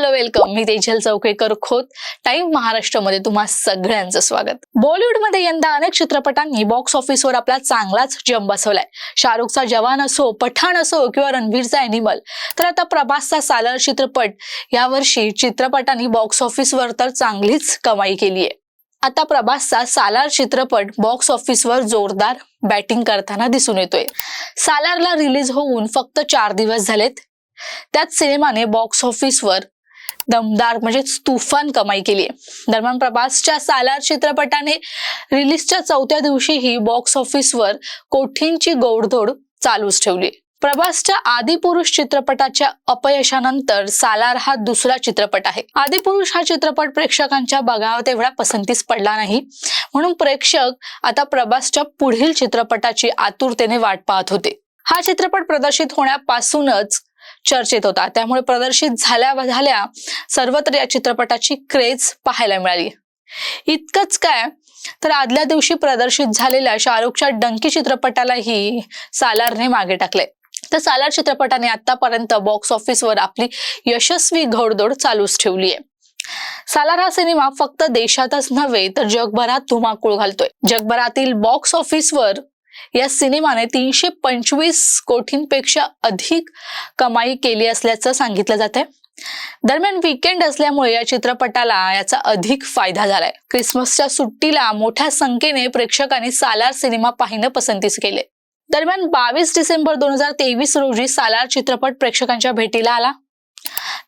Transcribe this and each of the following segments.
Welcome मी Tejal Chaukekar Khot. Time महाराष्ट्रामध्ये तुम्हा सगळ्यांचं स्वागत. बॉलिवूडमध्ये यंदा अनेक चित्रपटांनी बॉक्स ऑफिसवर आपला चांगलाच जम बसवलाय. शाहरुखचा जवान असो पठाण असो किंवा रणवीरचा अॅनिमल तर आता प्रभासचा सालर चित्रपट यावर्षी चित्रपटांनी बॉक्स ऑफिसवर तर चांगलीच कमाई केली आहे आता प्रभासचा सालार चित्रपट बॉक्स ऑफिसवर जोरदार बॅटिंग करताना दिसून येतोय. सालारला रिलीज होऊन फक्त चार दिवस झालेत. त्याच सिनेमाने बॉक्स ऑफिसवर दमदार म्हणजे तुफान कमाई केली आहे दरम्यान प्रभासच्या सालार चित्रपटाने रिलीजच्या चौथ्या दिवशीही बॉक्स ऑफिसवर कोठींची गोडधोड चालूच ठेवली. प्रभासच्या आदिपुरुष चित्रपटाच्या अपयशानंतर सालार हा दुसरा चित्रपट आहे. आदिपुरुष हा चित्रपट प्रेक्षकांच्या बघावा तेवढा पसंतीस पडला नाही. म्हणून प्रेक्षक आता प्रभासच्या पुढील चित्रपटाची आतुरतेने वाट पाहत होते. हा चित्रपट प्रदर्शित होण्यापासूनच चर्चेत होता. त्यामुळे प्रदर्शित झाल्या झाल्या सर्वत्र या चित्रपटाची क्रेज पाहायला मिळाली. इतकंच काय तर आदल्या दिवशी प्रदर्शित झालेल्या शाहरुखच्या डंकी चित्रपटालाही सालारने मागे टाकले. तर सालार चित्रपटाने आतापर्यंत बॉक्स ऑफिसवर आपली यशस्वी घोडदौड चालूच ठेवली आहे. सालार हा सिनेमा फक्त देशातच नव्हे तर जगभरात धुमाकूळ घालतोय. जगभरातील बॉक्स ऑफिसवर या सिनेमाने तीनशे पंचवीस कोटींपेक्षा अधिक कमाई केली असल्याचं सांगितलं जात आहे दरम्यान वीकेंड असल्यामुळे या चित्रपटाला याचा अधिक फायदा झालाय. क्रिसमसच्या सुट्टीला मोठ्या संख्येने प्रेक्षकांनी सालार सिनेमा पाहणं पसंतीस केले दरम्यान बावीस डिसेंबर दोन हजार तेवीस रोजी सालार चित्रपट प्रेक्षकांच्या भेटीला आला.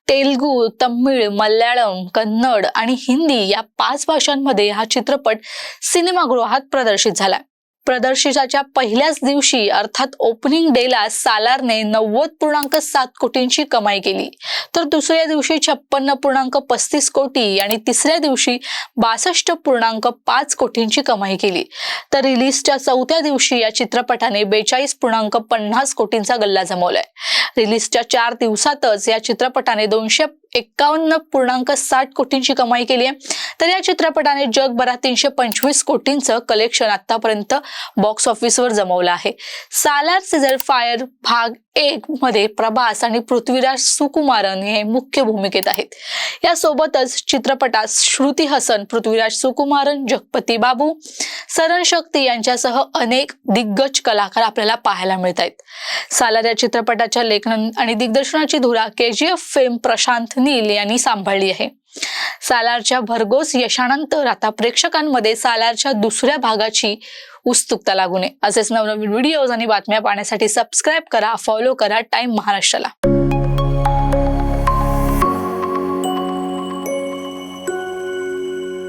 तेलगू तमिळ मल्याळम कन्नड आणि हिंदी या पाच भाषांमध्ये हा चित्रपट सिनेमागृहात प्रदर्शित झाला प्रदर्शिताच्या पहिल्याच दिवशी अर्थात ओपनिंग डेला सालारने नव्वद पूर्णांक सात कोटींची कमाई केली. तर दुसऱ्या दिवशी छप्पन्न पूर्णांक पस्तीस कोटी आणि तिसऱ्या दिवशी बासष्ट पूर्णांक पाच कोटींची कमाई केली. तर रिलीजच्या चौथ्या दिवशी या चित्रपटाने बेचाळीस पूर्णांक पन्नास कोटींचा गल्ला जमवलाय. रिलीजच्या चार दिवसातच या चित्रपटाने दोनशे एक्कावन्न पूर्णांक साठ कोटींची कमाई केली आहे. तर या चित्रपटाने जगभरात तीनशे पंचवीस कोटींचं कलेक्शन आतापर्यंत बॉक्स ऑफिसवर जमवलं आहे. सालार सिझर फायर भाग एक मध्ये प्रभास आणि पृथ्वीराज सुकुमारन हे मुख्य भूमिकेत आहेत. यासोबतच चित्रपटात श्रुती हसन पृथ्वीराज सुकुमारन जगपती बाबू सरण शक्ती यांच्यासह अनेक दिग्गज कलाकार आपल्याला पाहायला मिळत आहेत. सालार या चित्रपटाच्या लेखन आणि दिग्दर्शनाची धुरा K G F fame Prashanth Neel यांनी सांभाळली आहे. सालारच्या भरघोस यशानंतर आता प्रेक्षकांमध्ये सालारच्या दुसऱ्या भागाची उत्सुकता लागू नये. असेच नवनवीन व्हिडिओज आणि बातम्या पाहण्यासाठी सबस्क्राईब करा फॉलो करा टाइम महाराष्ट्राला.